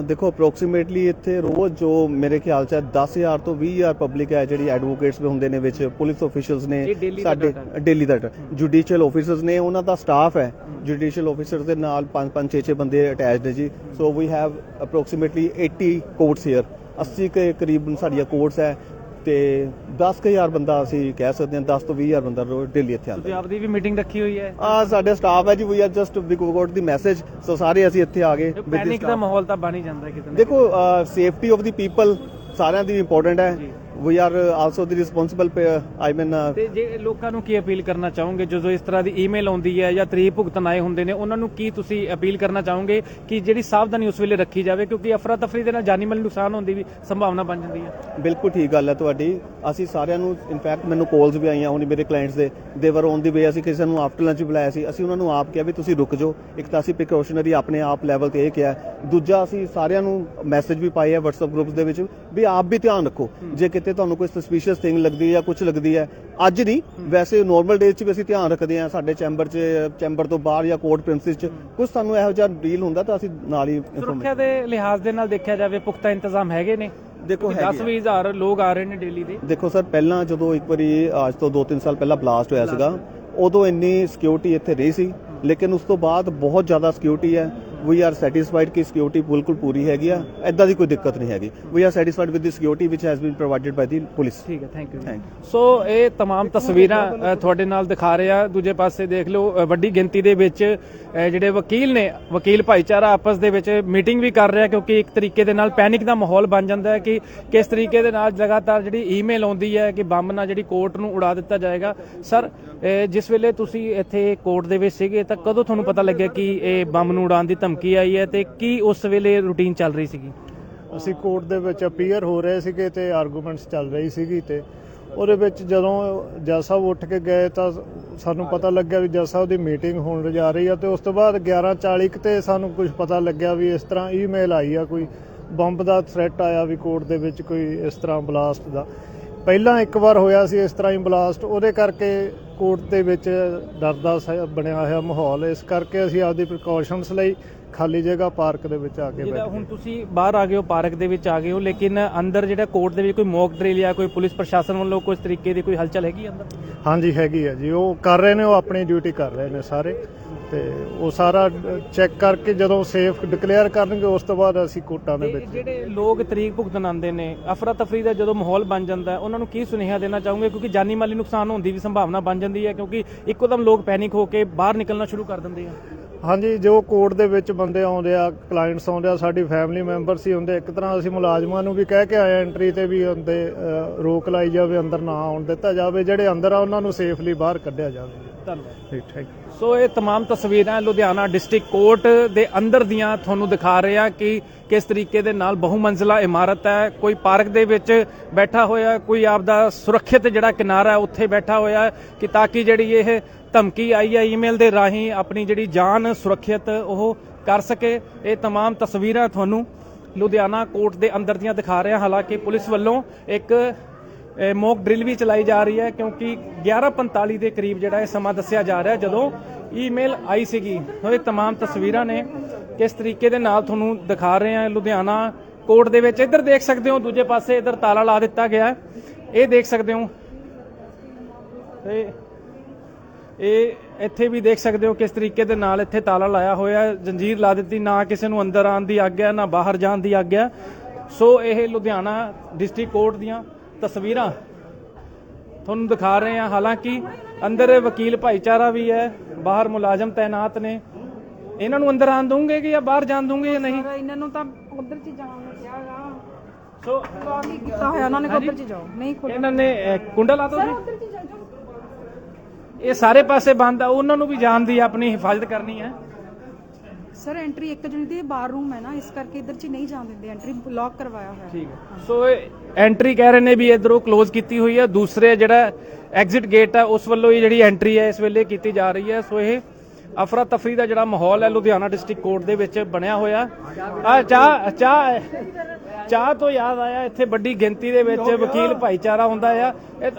I: ਦੇਖੋ ਅਪਰੋਕਸੀਮੇਟਲੀ ਇੱਥੇ ਰੋਜ਼ ਜੋ ਮੇਰੇ ਖਿਆਲ ਚ ਹੈ 10000 ਤੋਂ 20000 ਪਬਲਿਕ ਹੈ ਜਿਹੜੀ ਐਡਵੋਕੇਟਸ ਵੀ ਹੁੰਦੇ ਨੇ ਵਿੱਚ ਪੁਲਿਸ ਆਫੀਸ਼ੀਅਲਸ ਨੇ ਸਾਡੇ ਡੇਲੀ ਦਾ ਜੁਡੀਸ਼ੀਅਲ ਆਫੀਸਰਸ ਨੇ ਉਹਨਾਂ ਦਾ ਸਟਾਫ ਹੈ। ਜੁਡੀਸ਼ੀਅਲ ਆਫੀਸਰਸ ਦੇ ਨਾਲ 5 5 6 6 ਬੰਦੇ ਅਟੈਚਡ ਨੇ ਜੀ। So we have approximately 80 courts here 80 ਕੇ ਕਰੀਬ ਸਾਡੀਆਂ ਕੋਰਟਸ ਹੈ। ਤੇ 10000 ਬੰਦਾ ਅਸੀਂ ਕਹਿ ਸਕਦੇ ਹਾਂ 10 ਤੋਂ 20000 ਬੰਦਾ ਰੋਜ਼ ਡੇਲੀ ਇੱਥੇ ਆਉਂਦਾ
A: ਤੁਸੀਂ ਆਪਦੀ ਵੀ ਮੀਟਿੰਗ ਰੱਖੀ ਹੋਈ ਹੈ?
I: ਆ ਸਾਡੇ ਸਟਾਫ ਹੈ ਜੀ we are just we got the message so ਸਾਰੇ ਅਸੀਂ ਇੱਥੇ ਆ ਗਏ
A: ਪੈਨਿਕ ਦਾ. ਮਾਹੌਲ ਤਾਂ ਬਣ ਹੀ ਜਾਂਦਾ ਕਿਤੇ ਨਾ
I: ਦੇਖੋ ਸੇਫਟੀ ਆਫ ਦੀ ਪੀਪਲ ਸਾਰਿਆਂ ਦੀ ਇੰਪੋਰਟੈਂਟ ਹੈ। We are also the responsible I mean
A: ਤੇ ਜੇ ਲੋਕਾਂ ਨੂੰ ਕੀ ਅਪੀਲ ਕਰਨਾ ਚਾਹੋਗੇ? ਜਦੋਂ ਇਸ ਤਰ੍ਹਾਂ ਦੀ ਈਮੇਲ ਆਉਂਦੀ ਹੈ ਜਾਂ ਤਰੀਕ ਭੁਗਤਣ ਆਏ ਹੁੰਦੇ ਨੇ ਉਹਨਾਂ ਨੂੰ ਕੀ ਤੁਸੀਂ ਅਪੀਲ ਕਰਨਾ ਚਾਹੋਗੇ ਕਿ ਜਿਹੜੀ ਸਾਵਧਾਨੀ ਉਸ ਵੇਲੇ ਰੱਖੀ ਜਾਵੇ? ਕਿਉਂਕਿ ਅਫਰਾ ਤਫਰੀ ਦੇ ਨਾਲ ਜਾਨੀ ਮਾਲੀ ਨੁਕਸਾਨ ਹੋਣ ਦੀ ਵੀ ਸੰਭਾਵਨਾ ਬਣ ਜਾਂਦੀ ਹੈ।
I: ਬਿਲਕੁਲ ਠੀਕ ਗੱਲ ਹੈ ਤੁਹਾਡੀ। ਅਸੀਂ ਸਾਰਿਆਂ ਨੂੰ ਇਨਫੈਕਟ ਮੈਨੂੰ ਕਾਲਸ ਵੀ ਆਈਆਂ ਹੁਣੀ ਮੇਰੇ ਕਲਾਇੰਟਸ ਦੇ। ਦੇਵਰ ਔਨ ਦੀ ਵੇ ਅਸੀਂ ਕਿਸੇ ਨੂੰ ਆਫਟਰ ਲੰਚ ਬੁਲਾਇਆ ਸੀ। ਅਸੀਂ ਉਹਨਾਂ ਨੂੰ ਆਪ ਕਿਹਾ ਵੀ ਤੁਸੀਂ ਰੁਕ ਜਾਓ। ਇੱਕ ਤਾਂ ਅਸੀਂ ਪ੍ਰੀਕਾਸ਼ਨਰੀ ਆਪਣੇ ਆਪ ਲੈਵਲ ਤੇ ਇਹ ਕਿਹਾ। ਦੂਜਾ ਅਸੀਂ ਸਾਰਿਆਂ ਨੂੰ ਮੈਸੇਜ ਵੀ ਪਾਏ ਆ WhatsApp ਗਰੁੱਪਸ ਦੇ ਵਿੱਚ ਵੀ ਆਪ ਵੀ ਧਿਆਨ ਰੱਖੋ। ਜੇ ਕਿਤੇ ਤੁਹਾਨੂੰ ਕੋਈ ਸਸਪੀਸ਼ੀਅਸ ਥਿੰਗ ਲੱਗਦੀ ਹੈ ਜਾਂ ਕੁਝ ਲੱਗਦੀ ਹੈ ਅੱਜ ਨਹੀਂ ਵੈਸੇ ਨਾਰਮਲ ਡੇਜ਼ 'ਚ ਵੀ ਅਸੀਂ ਧਿਆਨ ਰੱਖਦੇ ਹਾਂ ਸਾਡੇ ਚੈਂਬਰ 'ਚ ਚੈਂਬਰ ਤੋਂ ਬਾਹਰ ਜਾਂ ਕੋਰਟ ਪ੍ਰਿੰਸਿਸ 'ਚ ਕੁਝ ਸਾਨੂੰ ਇਹੋ ਜਿਹਾ ਡੀਲ ਹੁੰਦਾ ਤਾਂ ਅਸੀਂ ਨਾਲ ਹੀ
A: ਸੁਰੱਖਿਆ ਦੇ ਲਿਹਾਜ਼ ਦੇ ਨਾਲ ਦੇਖਿਆ ਜਾਵੇ ਪੁਖਤਾ ਇੰਤਜ਼ਾਮ ਹੈਗੇ ਨੇ?
I: ਦੇਖੋ
A: ਕਿਉਂਕਿ
I: ਹੈਗੇ
A: 10 ਹਜ਼ਾਰ ਲੋਕ ਆ ਰਹੇ ਨੇ ਡੇਲੀ ਦੇ।
I: ਦੇਖੋ ਸਰ ਪਹਿਲਾਂ ਜਦੋਂ ਇੱਕ ਵਾਰੀ ਅੱਜ ਤੋਂ 2-3 ਸਾਲ ਪਹਿਲਾਂ ਬਲਾਸਟ ਹੋਇਆ ਸੀਗਾ ਉਦੋਂ ਇੰਨੀ ਸਿਕਿਉਰਿਟੀ ਇੱਥੇ ਰਹੀ ਸੀ ਲੇਕਿਨ ਉਸ ਤੋਂ ਬਾਅਦ ਬਹੁਤ ਜ਼ਿਆਦਾ ਸਿਕਿਉਰਿਟੀ ਹੈ। ਵੀ ਆਰ ਸੈਟੀਸਫਾਈਡ ਕਿ ਸਿਕਿਉਰਿਟੀ ਬਿਲਕੁਲ ਪੂਰੀ ਹੈਗੀ ਆ ਐਦਾਂ ਦੀ ਕੋਈ ਦਿੱਕਤ ਨਹੀਂ ਹੈਗੀ we are satisfied with the security which has been provided by the police
A: ਠੀਕ ਹੈ ਥੈਂਕ ਯੂ
I: Thank
A: ਸੋ ਇਹ तमाम ਤਸਵੀਰਾਂ ਅ, ਤੁਹਾਡੇ ਨਾਲ ਦਿਖਾ ਰਹੇ ਆ ਦੂਜੇ ਪਾਸੇ ਦੇਖ ਲਓ ਅ, ਵੱਡੀ ਗਿਣਤੀ ਦੇ ਵਿੱਚ ਅ, ਜਿਹੜੇ ਵਕੀਲ ਨੇ ਵਕੀਲ ਭਾਈਚਾਰਾ ਆਪਸ ਦੇ ਵਿੱਚ ਮੀਟਿੰਗ ਵੀ ਕਰ ਰਿਹਾ ਕਿਉਂਕਿ ਇੱਕ ਤਰੀਕੇ ਦੇ ਨਾਲ ਪੈਨਿਕ ਦਾ ਮਾਹੌਲ ਬਣ ਜਾਂਦਾ ਹੈ ਕਿ ਕਿਸ ਤਰੀਕੇ ਦੇ ਨਾਲ ਲਗਾਤਾਰ ਜਿਹੜੀ ਈਮੇਲ ਆਉਂਦੀ ਹੈ ਕਿ ਬੰਬ ਨਾਲ ਜਿਹੜੀ ਕੋਰਟ ਨੂੰ ਉਡਾ ਦਿੱਤਾ ਜਾਏਗਾ ਸਰ ਅ, ਜਿਸ ਵੇਲੇ ਤੁਸੀਂ ਇੱਥੇ ਕੋਰਟ ਦੇ ਵਿੱਚ ਸੀਗੇ ਤਾਂ ਕਦੋਂ ਤੁਹਾਨੂੰ ਪਤਾ ਲੱਗਿਆ ਕਿ ਇਹ ਬੰਬ ਨੂੰ ਉਡਾਉਣ ਦੀ ਧਮਕੀ ਆਈ ਹੈ ਤੇ ਕੀ ਉਸ ਵੇਲੇ ਰੂਟੀਨ ਚੱਲ ਰਹੀ ਸੀਗੀ?
J: ਅਸੀਂ ਕੋਰਟ ਦੇ ਵਿੱਚ ਅਪੀਅਰ ਹੋ ਰਹੇ ਸੀਗੇ ਤੇ ਆਰਗੂਮੈਂਟਸ ਚੱਲ ਰਹੀ ਸੀਗੀ ਤੇ ਉਹਦੇ ਵਿੱਚ ਜਦੋਂ ਜੱਜ ਸਾਹਿਬ ਉੱਠ ਕੇ ਗਏ ਤਾਂ ਸਾਨੂੰ ਪਤਾ ਲੱਗਿਆ ਵੀ ਜੱਜ ਸਾਹਿਬ ਦੀ ਮੀਟਿੰਗ ਹੋਣ ਜਾ ਰਹੀ ਆ ਤੇ ਉਸ ਤੋਂ ਬਾਅਦ 11:40 ਕੁ ਤੇ ਸਾਨੂੰ ਕੁਝ ਪਤਾ ਲੱਗਿਆ ਵੀ ਇਸ ਤਰ੍ਹਾਂ ਈਮੇਲ ਆਈ ਆ, ਕੋਈ ਬੰਬ ਦਾ ਥ੍ਰੈਟ ਆਇਆ ਵੀ ਕੋਰਟ ਦੇ ਵਿੱਚ ਕੋਈ ਇਸ ਤਰ੍ਹਾਂ ਬਲਾਸਟ ਦਾ। ਪਹਿਲਾਂ ਇੱਕ ਵਾਰ ਹੋਇਆ ਸੀ ਇਸ ਤਰ੍ਹਾਂ ਹੀ ਬਲਾਸਟ ਉਹਦੇ ਕਰਕੇ ਕੋਰਟ ਦੇ ਵਿੱਚ ਡਰ ਦਾ ਸ- ਬਣਿਆ ਹੋਇਆ ਮਾਹੌਲ। ਇਸ ਕਰਕੇ ਅਸੀਂ ਆਪਦੀ ਪ੍ਰੀਕਾਸ਼ਨਸ ਲਈ ਖਾਲੀ ਜਗ੍ਹਾ ਪਾਰਕ ਦੇ ਵਿੱਚ ਆ ਕੇ
A: ਜਿਹੜਾ ਹੁਣ ਤੁਸੀਂ ਬਾਹਰ ਆ ਗਏ ਹੋ ਪਾਰਕ ਦੇ ਵਿੱਚ ਆ ਗਏ ਹੋ ਲੇਕਿਨ ਅੰਦਰ ਜਿਹੜਾ ਕੋਰਟ ਦੇ ਵਿੱਚ ਕੋਈ ਮੌਕ ਡਰਿਲ ਜਾਂ ਕੋਈ ਪੁਲਿਸ ਪ੍ਰਸ਼ਾਸਨ ਵੱਲੋਂ ਕੋਈ ਤਰੀਕੇ ਦੀ ਕੋਈ ਹਲਚਲ ਹੈਗੀ ਅੰਦਰ?
J: ਹਾਂਜੀ ਹੈਗੀ ਹੈ ਜੀ। ਉਹ ਕਰ ਰਹੇ ਨੇ ਉਹ ਆਪਣੀ ਡਿਊਟੀ ਕਰ ਰਹੇ ਨੇ ਸਾਰੇ। ਤੇ ਉਹ ਸਾਰਾ ਚੈੱਕ ਕਰਕੇ ਜਦੋਂ ਸੇਫ ਡਿਕਲੇਅਰ ਕਰਨਗੇ ਉਸ ਤੋਂ ਬਾਅਦ ਅਸੀਂ ਕੋਰਟਾਂ ਦੇ ਵਿੱਚ
A: ਜਿਹੜੇ ਲੋਕ ਤਰੀਕ ਭੁਗਤਣ ਆਉਂਦੇ ਨੇ ਅਫਰਾ ਤਫਰੀ ਦਾ ਜਦੋਂ ਮਾਹੌਲ ਬਣ ਜਾਂਦਾ ਉਹਨਾਂ ਨੂੰ ਕੀ ਸੁਨੇਹਾ ਦੇਣਾ ਚਾਹੋਗੇ? ਕਿਉਂਕਿ ਜਾਨੀ ਮਾਲੀ ਨੁਕਸਾਨ ਹੋਣ ਦੀ ਵੀ ਸੰਭਾਵਨਾ ਬਣ ਜਾਂਦੀ ਹੈ ਕਿਉਂਕਿ ਇੱਕੋਦਮ ਲੋਕ ਪੈਨਿਕ ਹੋ ਕੇ ਬਾਹਰ ਨਿਕਲਣਾ ਸ਼ੁਰੂ ਕਰ ਦਿੰਦੇ ਆ।
J: ਹਾਂਜੀ ਜੋ ਕੋਰਟ ਦੇ ਵਿੱਚ ਬੰਦੇ ਆਉਂਦੇ ਆ ਕਲਾਇੰਟਸ ਆਉਂਦੇ ਆ ਸਾਡੀ ਫੈਮਿਲੀ ਮੈਂਬਰਸ ਹੀ ਹੁੰਦੇ ਇੱਕ ਤਰ੍ਹਾਂ ਅਸੀਂ ਮੁਲਾਜ਼ਮਾਂ ਨੂੰ ਵੀ ਕਹਿ ਕੇ ਆਏ ਐਂਟਰੀ ਤੇ ਵੀ ਹੁੰਦੇ ਅ, ਰੋਕ ਲਾਈ ਜਾਵੇ ਅੰਦਰ ਨਾ ਆਉਣ ਦਿੱਤਾ ਜਾਵੇ ਜਿਹੜੇ ਅੰਦਰ ਆ ਉਹਨਾਂ ਨੂੰ ਸੇਫਲੀ ਬਾਹਰ ਕੱਢਿਆ ਜਾਵੇ
A: ਧੰਨਵਾਦ
J: ਠੀਕ ਥੈਂਕ ਯੂ
A: ਸੋ ਇਹ तमाम ਤਸਵੀਰਾਂ ਲੁਧਿਆਣਾ ਡਿਸਟ੍ਰਿਕਟ ਕੋਰਟ ਦੇ ਅੰਦਰ ਦੀਆਂ ਤੁਹਾਨੂੰ ਦਿਖਾ ਰਹੇ ਆ ਕਿ ਕਿਸ ਤਰੀਕੇ ਦੇ ਨਾਲ ਬਹੁ ਮੰਜ਼ਲਾ ਇਮਾਰਤ ਹੈ ਕੋਈ ਪਾਰਕ ਦੇ ਵਿੱਚ ਬੈਠਾ ਹੋਇਆ ਕੋਈ ਆਪਦਾ ਸੁਰੱਖਿਅਤ ਜਿਹੜਾ ਕਿਨਾਰਾ ਹੈ ਉੱਥੇ ਬੈਠਾ ਹੋਇਆ ਕਿ ਤਾਂ ਕਿ ਜਿਹੜੀ ਇਹ ਧਮਕੀ ਆਈ ਹੈ ਈਮੇਲ ਦੇ ਰਾਹੀਂ ਆਪਣੀ ਜਿਹੜੀ ਜਾਨ ਸੁਰੱਖਿਅਤ ਉਹ ਕਰ ਸਕੇ ਇਹ तमाम ਤਸਵੀਰਾਂ ਤੁਹਾਨੂੰ ਲੁਧਿਆਣਾ ਕੋਰਟ ਦੇ ਅੰਦਰ ਦੀਆਂ ਦਿਖਾ ਰਹੇ ਹਾਂ ਹਾਲਾਂਕਿ ਪੁਲਿਸ ਵੱਲੋਂ ਇੱਕ ਇਹ ਮੌਕ ਡਰਿਲ ਵੀ ਚਲਾਈ ਜਾ ਰਹੀ ਹੈ ਕਿਉਂਕਿ 11:45 ਦੇ ਕਰੀਬ ਜਿਹੜਾ ਇਹ ਸਮਾਂ ਦੱਸਿਆ ਜਾ ਰਿਹਾ ਜਦੋਂ ਈਮੇਲ ਆਈ ਸੀਗੀ ਸੋ ਇਹ तमाम ਤਸਵੀਰਾਂ ਨੇ ਕਿਸ ਤਰੀਕੇ ਦੇ ਨਾਲ ਤੁਹਾਨੂੰ ਦਿਖਾ ਰਹੇ ਹਾਂ ਲੁਧਿਆਣਾ ਕੋਰਟ ਦੇ ਵਿੱਚ ਇੱਧਰ ਦੇਖ ਸਕਦੇ ਹੋ ਦੂਜੇ ਪਾਸੇ ਇੱਧਰ ਤਾਲਾ ਲਾ ਦਿੱਤਾ ਗਿਆ ਹੈ। ਇਹ ਦੇਖ ਸਕਦੇ ਹੋ ਤੇ ਇਹ ਇੱਥੇ ਵੀ ਦੇਖ ਸਕਦੇ ਹੋ ਕਿਸ ਤਰੀਕੇ ਦੇ ਨਾਲ ਇੱਥੇ ਤਾਲਾ ਲਾਇਆ ਹੋਇਆ ਹੈ। ਜੰਜੀਰ ਲਾ ਦਿੱਤੀ ਨਾ ਕਿਸੇ ਨੂੰ ਅੰਦਰ ਆਉਣ ਦੀ ਆਗਿਆ ਨਾ ਬਾਹਰ ਜਾਣ ਦੀ ਆਗਿਆ। ਸੋ ਇਹ ਲੁਧਿਆਣਾ ਡਿਸਟ੍ਰਿਕਟ ਕੋਰਟ ਦੀਆਂ ਤਸਵੀਰਾਂ ਤੁਹਾਨੂੰ ਦਿਖਾ ਰਹੇ ਹਾਂ। ਹਾਲਾਂਕਿ ਅੰਦਰ ਵਕੀਲ ਭਾਈਚਾਰਾ ਵੀ ਹੈ ਬਾਹਰ ਮੁਲਾਜ਼ਮ ਤਾਇਨਾਤ ਨੇ। ਇਹਨਾਂ ਨੂੰ ਅੰਦਰ ਆਣ ਦੂੰਗੇ ਕਿ ਜਾਂ ਬਾਹਰ ਜਾਣ ਦੂੰਗੇ ਜਾਂ ਨਹੀਂ?
K: ਇਹਨਾਂ ਨੂੰ ਤਾਂ ਉਧਰ ਚ ਜਾਣ ਨੂੰ ਕਿਹਾਗਾ
A: ਸੋ
K: ਕੀਤਾ ਹੋਇਆ ਉਹਨਾਂ ਨੇ ਉਧਰ ਚ ਜਾਓ ਨਹੀਂ ਖੋਲ
A: ਇਹਨਾਂ ਨੇ ਕੁੰਡਾ ਲਾ ਦੋ
K: ਉਧਰ ਚ ਜਾਓ
A: ਇਹ ਸਾਰੇ ਪਾਸੇ ਬੰਦ ਆ ਉਹਨਾਂ ਨੂੰ ਵੀ ਜਾਣ ਦੀ ਆਪਣੀ ਹਿਫਾਜ਼ਤ ਕਰਨੀ ਹੈ।
K: ਸਰ ਐਂਟਰੀ ਇੱਕ ਜਣੀ ਦੀ ਬਾਰ ਰੂਮ ਹੈ ਨਾ ਇਸ ਕਰਕੇ ਇਧਰ ਚ ਨਹੀਂ ਜਾਣ ਦਿੰਦੇ ਐਂਟਰੀ ਲੌਕ ਕਰਵਾਇਆ ਹੋਇਆ।
A: ਠੀਕ ਹੈ। ਸੋ ਐਂਟਰੀ ਕਹਿ ਰਹੇ ਨੇ ਵੀ ਇਧਰੋਂ ক্লোਜ਼ ਕੀਤੀ ਹੋਈ ਹੈ। ਦੂਸਰੇ ਜਿਹੜਾ ਐਗਜ਼ਿਟ ਗੇਟ ਹੈ ਉਸ ਵੱਲੋਂ ਹੀ ਜਿਹੜੀ ਐਂਟਰੀ ਹੈ ਇਸ ਵੇਲੇ ਕੀਤੀ ਜਾ ਰਹੀ ਹੈ। ਸੋ ਇਹ ਅਫਰਾ ਤਫਰੀ ਦਾ ਜਿਹੜਾ ਮਾਹੌਲ ਹੈ ਲੁਧਿਆਣਾ ਡਿਸਟ੍ਰਿਕਟ ਕੋਰਟ ਦੇ ਵਿੱਚ ਬਣਿਆ ਹੋਇਆ। ਆ ਚਾਹ ਚਾਹ ਚਾਹ ਤੋਂ ਯਾਦ ਆਇਆ ਇੱਥੇ ਵੱਡੀ ਗਿਣਤੀ ਦੇ ਵਿੱਚ ਵਕੀਲ ਭਾਈਚਾਰਾ ਹੁੰਦਾ ਆ। ਇਹ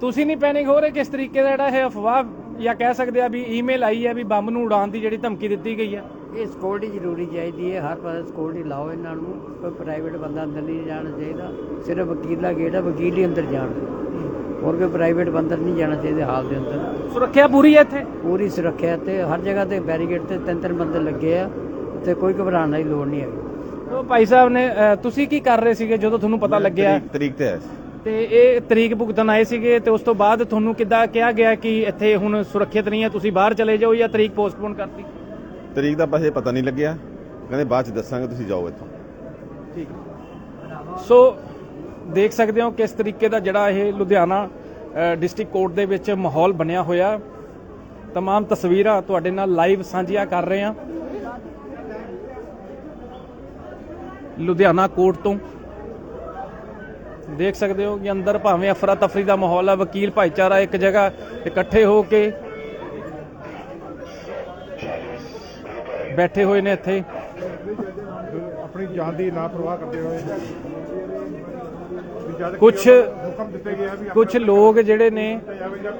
A: ਤੁਸੀਂ ਨਹੀਂ ਪੈਨਿਕ ਹੋ ਰਹੇ ਕਿਸ ਤਰੀਕੇ ਦਾ ਜਿਹੜਾ ਇਹ ਅਫਵਾਹ ਜਾਂ ਕਹਿ ਸਕਦੇ ਆ ਵੀ ਈਮੇਲ ਆਈ ਹੈ ਵੀ ਬੰਬ ਨੂੰ ਉਡਾਉਣ ਦੀ ਜਿਹੜੀ ਧਮਕੀ ਦਿੱਤੀ ਗਈ ਹੈ
L: ਇਹ ਸਿਕਿਉਰਿਟੀ ਜ਼ਰੂਰੀ ਚਾਹੀਦੀ ਹੈ ਹਰ ਪਾਸੇ ਸਿਕਿਉਰਿਟੀ ਲਾਓ ਇਹਨਾਂ ਨੂੰ ਕੋਈ ਪ੍ਰਾਈਵੇਟ ਬੰਦਾ ਅੰਦਰ ਨਹੀਂ ਜਾਣਾ ਚਾਹੀਦਾ ਸਿਰਫ ਵਕੀਲ ਦਾ ਗੇਟ ਹੈ ਵਕੀਲ ਹੀ ਅੰਦਰ ਜਾਣ। ਹੋਰ ਕੋਈ ਪ੍ਰਾਈਵੇਟ ਬੰਦਾ ਨਹੀਂ ਜਾਣਾ ਚਾਹੀਦਾ ਹਾਲ ਦੇ ਅੰਦਰ।
A: ਸੁਰੱਖਿਆ ਪੂਰੀ ਹੈ ਇੱਥੇ?
L: ਪੂਰੀ ਸੁਰੱਖਿਆ ਤੇ ਹਰ ਜਗ੍ਹਾ ਤੇ ਬੈਰੀਕੇਡ ਤੇ ਤਿੰਨ ਤਿੰਨ ਬੰਦੇ ਲੱਗੇ ਆ ਤੇ ਕੋਈ ਘਬਰਾਉਣ ਦੀ ਲੋੜ ਨਹੀਂ ਹੈਗੀ।
A: ਸੋ ਭਾਈ ਸਾਹਿਬ ਨੇ ਤੁਸੀਂ ਕੀ ਕਰ ਰਹੇ ਸੀਗੇ ਜਦੋਂ ਤੁਹਾਨੂੰ ਪਤਾ ਲੱਗਿਆ?
M: ਤਰੀਕ ਤੇ ਹੈ
A: ਤੇ ਇਹ ਤਰੀਕ ਭੁਗਤਣ ਆਏ ਸੀਗੇ ਤੇ ਉਸ ਤੋਂ ਬਾਅਦ ਤੁਹਾਨੂੰ ਕਿੱਦਾਂ ਕਿਹਾ ਗਿਆ ਕਿ ਇੱਥੇ ਹੁਣ ਸੁਰੱਖਿਅਤ ਨਹੀਂ ਹੈ ਤੁਸੀਂ ਬਾਹਰ ਚਲੇ ਜਾਓ ਜਾਂ ਤਰੀਕ ਪੋਸਟਪੋਨ ਕਰਤੀ
M: ਤਰੀਕ ਦਾ ਪਾਸੇ ਪਤਾ ਨਹੀਂ ਲੱਗਿਆ ਕਹਿੰਦੇ ਬਾਅਦ ਚ ਦੱਸਾਂਗੇ ਤੁਸੀਂ ਜਾਓ ਇੱਥੋਂ
A: ਠੀਕ ਸੋ ਦੇਖ ਸਕਦੇ ਹੋ ਕਿਸ ਤਰੀਕੇ ਦਾ ਜਿਹੜਾ ਇਹ ਲੁਧਿਆਣਾ ਡਿਸਟ੍ਰਿਕਟ ਕੋਰਟ ਦੇ ਵਿੱਚ ਮਾਹੌਲ ਬਣਿਆ ਹੋਇਆ तमाम ਤਸਵੀਰਾਂ ਤੁਹਾਡੇ ਨਾਲ ਲਾਈਵ ਸਾਂਝੀਆਂ ਕਰ ਰਹੇ ਹਾਂ ਲੁਧਿਆਣਾ ਕੋਰਟ ਤੋਂ ਦੇਖ ਸਕਦੇ ਹੋ ਕਿ ਅੰਦਰ ਭਾਵੇਂ ਅਫਰਾ ਤਫਰੀ ਦਾ ਮਾਹੌਲ ਹੈ ਵਕੀਲ ਭਾਈਚਾਰਾ ਇੱਕ ਜਗ੍ਹਾ ਇਕੱਠੇ ਹੋ ਕੇ ਬੈਠੇ ਹੋਏ ਨੇ ਇੱਥੇ।
N: ਆਪਣੀ ਜਾਨ ਦੀ ਨਾ ਪਰਵਾਹ ਕਰਦੇ ਹੋਏ
A: ਕੁਝ ਕੁਝ ਲੋਕ ਜਿਹੜੇ ਨੇ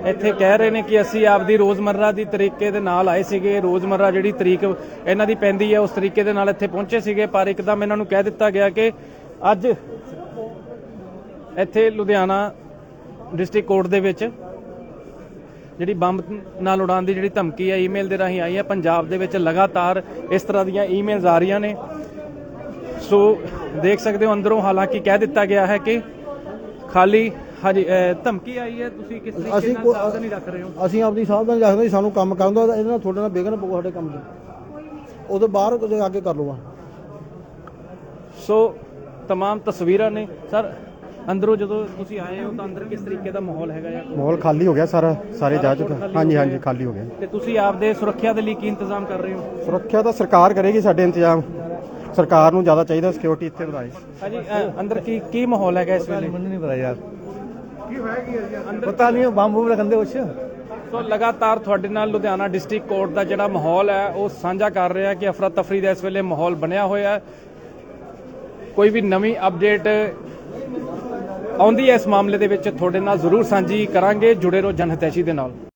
A: ਇੱਥੇ ਕਹਿ ਰਹੇ ਨੇ ਕਿ ਅਸੀਂ ਆਪਦੀ ਰੋਜ਼ਮਰਰਾ ਦੀ ਤਰੀਕੇ ਦੇ ਨਾਲ ਆਏ ਸੀਗੇ ਰੋਜ਼ਮਰਰਾ ਜਿਹੜੀ ਤਰੀਕ ਇਹਨਾਂ ਦੀ ਪੈਂਦੀ ਹੈ ਉਸ ਤਰੀਕੇ ਦੇ ਨਾਲ ਇੱਥੇ ਪਹੁੰਚੇ ਸੀਗੇ ਪਰ ਇੱਕਦਮ ਇਹਨਾਂ ਨੂੰ ਕਹਿ ਦਿੱਤਾ ਗਿਆ ਕਿ ਅੱਜ ਇੱਥੇ ਲੁਧਿਆਣਾ ਡਿਸਟ੍ਰਿਕਟ ਕੋਰਟ ਦੇ ਵਿੱਚ ਜਿਹੜੀ ਬੰਬ ਨਾਲ ਉਡਾਉਣ ਦੀ ਜਿਹੜੀ ਧਮਕੀ ਹੈ ਈਮੇਲ ਦੇ ਰਾਹੀਂ ਆਈ ਹੈ ਪੰਜਾਬ ਦੇ ਵਿੱਚ ਲਗਾਤਾਰ ਇਸ ਤਰ੍ਹਾਂ ਦੀਆਂ ਈਮੇਲਸ ਆ ਰਹੀਆਂ ਨੇ ਸੋ ਦੇਖ ਸਕਦੇ ਹੋ ਅੰਦਰੋਂ ਹਾਲਾਂਕਿ ਕਹਿ ਦਿੱਤਾ ਗਿਆ ਹੈ ਕਿ ਖਾਲੀ ਹਾਂਜੀ ਅਹ, ਧਮਕੀ ਆਈ ਹੈ ਤੁਸੀਂ ਕਿਸ ਤਰੀਕੇ
O: ਅਸੀਂ
A: ਨਾਲ
O: ਕੋ-
A: ਸਾਵਧਾਨੀ ਰੱਖ ਰਹੇ ਹੋ
O: ਅਸੀਂ ਆਪਣੀ ਸਾਵਧਾਨੀ ਰੱਖਦੇ ਹਾਂ, ਸਾਨੂੰ ਕੰਮ ਕਰਨ ਦੋ ਇਹਦੇ ਨਾਲ ਤੁਹਾਡੇ ਨਾਲ ਬੇਗਨ ਪਊ ਸਾਡੇ ਕੰਮ 'ਚ ਉਹਦੇ ਬਾਹਰ ਕੁਝ ਅੱਗੇ ਕਰ ਲਵਾ
A: ਸੋ तमाम ਤਸਵੀਰਾਂ ਨੇ ਸਰ ਅੰਦਰੋਂ ਜਦੋਂ ਤੁਸੀਂ ਆਏ ਹੋ ਤਾਂ ਅੰਦਰ ਕਿਸ ਤਰੀਕੇ ਦਾ ਮਾਹੌਲ ਹੈਗਾ ਜਾਂ
P: ਮਾਹੌਲ ਖਾਲੀ ਹੋ ਗਿਆ ਸਾਰਾ ਸਾਰੇ ਜਾ ਚੁੱਕੇ। ਹਾਂਜੀ ਹਾਂਜੀ ਖਾਲੀ ਹੋ ਗਿਆ।
A: ਤੇ ਤੁਸੀਂ ਆਪਦੇ ਸੁਰੱਖਿਆ ਦੇ ਲਈ ਕੀ ਇੰਤਜ਼ਾਮ ਕਰ ਰਹੇ ਹੋ?
P: ਸੁਰੱਖਿਆ ਤਾਂ ਸਰਕਾਰ ਕਰੇਗੀ ਸਾਡੇ ਇੰਤਜ਼ਾਮ। ਸਰਕਾਰ ਨੂੰ ਜ਼ਿਆਦਾ ਚਾਹੀਦਾ ਸਿਕਿਉਰਿਟੀ ਇੱਥੇ ਵਧਾਏ।
A: ਹਾਂਜੀ ਅੰਦਰ ਕੀ ਕੀ ਮਾਹੌਲ ਹੈਗਾ ਇਸ ਵੇਲੇ?
O: ਮੈਨੂੰ ਨਹੀਂ ਪਤਾ ਯਾਰ। ਪਤਾ ਨਹੀਂ ਬੰਬ ਬੂਮ ਰੱਖਦੇ ਕੁਛ।
A: ਸੋ ਲਗਾਤਾਰ ਤੁਹਾਡੇ ਨਾਲ ਲੁਧਿਆਣਾ ਡਿਸਟ੍ਰਿਕਟ ਕੋਰਟ ਦਾ ਜਿਹੜਾ ਮਾਹੌਲ ਹੈ ਉਹ ਸਾਂਝਾ ਕਰ ਰਿਹਾ ਕਿ ਅਫਰਾ ਤਫਰੀ ਦਾ ਇਸ ਵੇਲੇ ਮਾਹੌਲ ਬਣਿਆ ਹੋਇਆ ਹੈ। ਕੋਈ ਵੀ ਨਵੀਂ ਅਪਡੇਟ ਆਉਂਦੀ ਹੈ ਇਸ ਮਾਮਲੇ ਦੇ ਵਿੱਚ ਤੁਹਾਡੇ ਨਾਲ ਜ਼ਰੂਰ ਸਾਂਝੀ ਕਰਾਂਗੇ। ਜੁੜੇ ਰਹੋ ਜਨਹਿਤੈਸ਼ੀ ਦੇ ਨਾਲ।